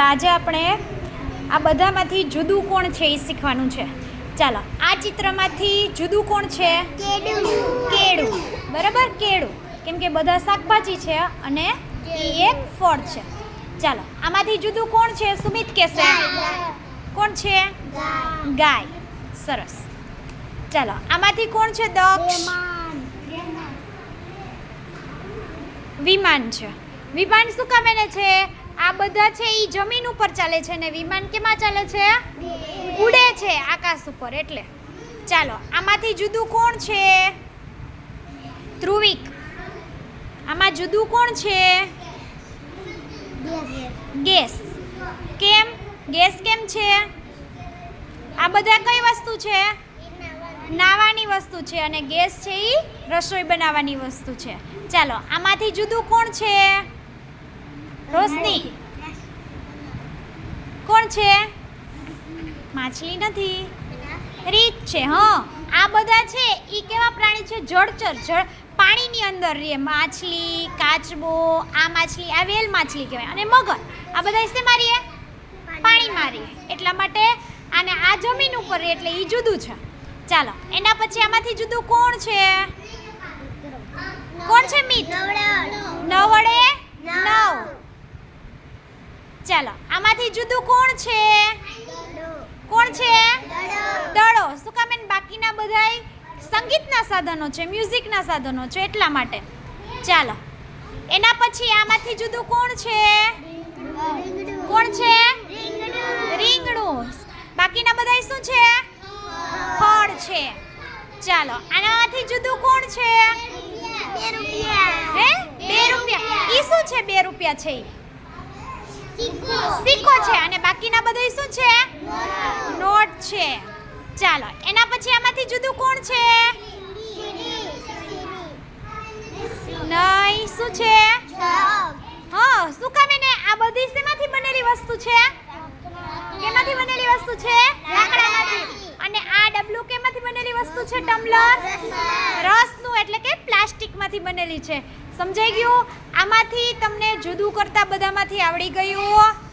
આજે આપણે આ બધામાંથી જુદું કોણ છે એ શીખવાનું છે. ચાલો આ ચિત્રમાંથી જુદું કોણ છે? કેળું. બરાબર? કેળું. કેમ કે બધા શાકભાજી છે અને એ એક ફળ છે. ચાલો આમાંથી જુદું કોણ છે? સુમિત કહેશે. કોણ છે? ગાય. સરસ. ચાલો આમાંથી કોણ છે? દક્ષ? વિમાન છે. વિમાન શું કામ એને છે? આ બધા છે એ જમીન ઉપર ચાલે છે ને વિમાન કેમાં ચાલે છે? ઉડે છે આકાશ ઉપર, એટલે. ચાલો, આમાંથી જુદું કોણ છે? ધ્રુવિક. આમાં જુદું કોણ છે? ગેસ. કેમ? ગેસ કેમ છે? આ બધા કઈ વસ્તુ છે? નાવાની વસ્તુ છે અને ગેસ છે એ રસોઈ બનાવવાની વસ્તુ છે. ચાલો, આમાંથી જુદું કોણ છે? રોશની. કોણ છે? માછલી નથી. રીત છે, હ. આ બધા છે એ કેવા પ્રાણી છે? જળચર, જળ, પાણીની અંદર રહે માછલી, કાચબો, આ માછલી, આ વેલ માછલી કહેવાય. અને મગર. આ બધા શેમાં મારીએ પાણી મારીએ એટલા માટે આને આ જમીન ઉપર રહે એટલે એ જુદું છે. ચાલો, એના પછી આમાંથી જુદું કોણ છે? કોણ છે, મિત? ચાલો આમાંથી જુદું કોણ છે? કોણ છે? દડો. શું કામ એને બાકીના બધાય સંગીતના સાધનો છે મ્યુઝિકના સાધનો છે એટલા માટે. ચાલો એના પછી આમાંથી જુદું કોણ છે? કોણ છે? રીંગણું. બાકીના બધાય શું છે? ફળ છે. ચાલો આનામાંથી જુદું કોણ છે? બે રૂપિયા. હે? બે રૂપિયા. ઈ શું છે બે રૂપિયા છે ઈ? સિક્કો. છે. અને બાકીના બધા શું છે? નોટ છે. ચાલો એના પછી આમાંથી જુદું કોણ છે? નહીં શું છે? હા શું કામ એને? આ બધી શેમાંથી બનેલી વસ્તુ છે? કેમાંથી બનેલી વસ્તુ છે? લાકડામાંથી. અને આ ડબલું કેમાંથી બનેલી વસ્તુ છે? ટમ્બલર? રસનું એટલે કે પ્લાસ્ટિકમાંથી બનેલી છે. સમજાઈ ગયું? આમાંથી તમને જુદું કરતા બધામાંથી આવડી ગયું?